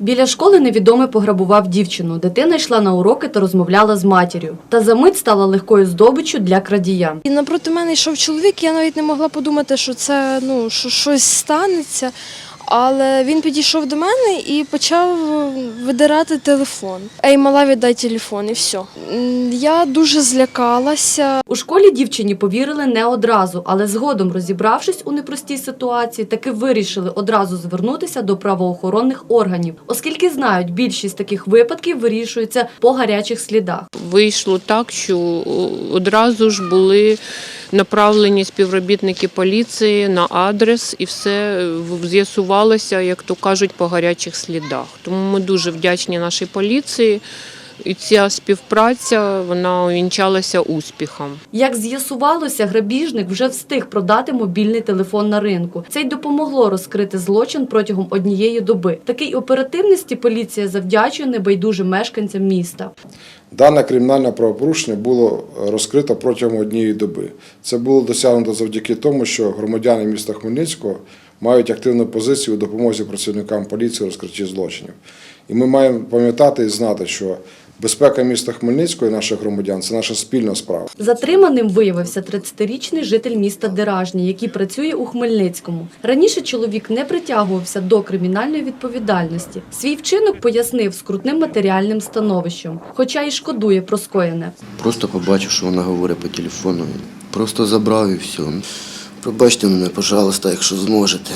Біля школи невідомий пограбував дівчину. Дитина йшла на уроки та розмовляла з матір'ю. Та за мить стала легкою здобиччю для крадія. І напроти мене йшов чоловік, я навіть не могла подумати, що це ну, що щось станеться. Але він підійшов до мене і почав видирати телефон. Ей, мала віддай телефон, і все. Я дуже злякалася. У школі дівчині повірили не одразу, але згодом, розібравшись у непростій ситуації, таки вирішили одразу звернутися до правоохоронних органів, оскільки знають, більшість таких випадків вирішується по гарячих слідах. Вийшло так, що одразу ж були направлені співробітники поліції на адрес, і все з'ясувалося, як то кажуть, по гарячих слідах. Тому ми дуже вдячні нашій поліції. І ця співпраця вона увінчалася успіхом. Як з'ясувалося, грабіжник вже встиг продати мобільний телефон на ринку. Це й допомогло розкрити злочин протягом однієї доби. Такій оперативності поліція завдячує небайдужим мешканцям міста. Дане кримінальне правопорушення було розкрито протягом однієї доби. Це було досягнуто завдяки тому, що громадяни міста Хмельницького мають активну позицію у допомозі працівникам поліції у розкритті злочинів. І ми маємо пам'ятати і знати, що безпека міста Хмельницького і наших громадян це наша спільна справа. Затриманим виявився 30-річний житель міста Деражні, який працює у Хмельницькому. Раніше чоловік не притягувався до кримінальної відповідальності. Свій вчинок пояснив скрутним матеріальним становищем, хоча й шкодує про скоєне. Просто побачив, що вона говорить по телефону. Просто забрав і все. Пробачте мене, пожалуйста, якщо зможете.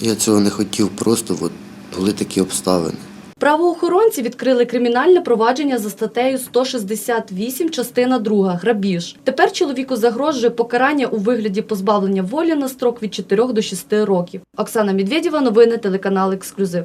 Я цього не хотів, просто от були такі обставини. Правоохоронці відкрили кримінальне провадження за статтею 168, частина 2 грабіж. Тепер чоловіку загрожує покарання у вигляді позбавлення волі на строк від 4 до 6 років. Оксана Медведєва, новини телеканал Ексклюзив.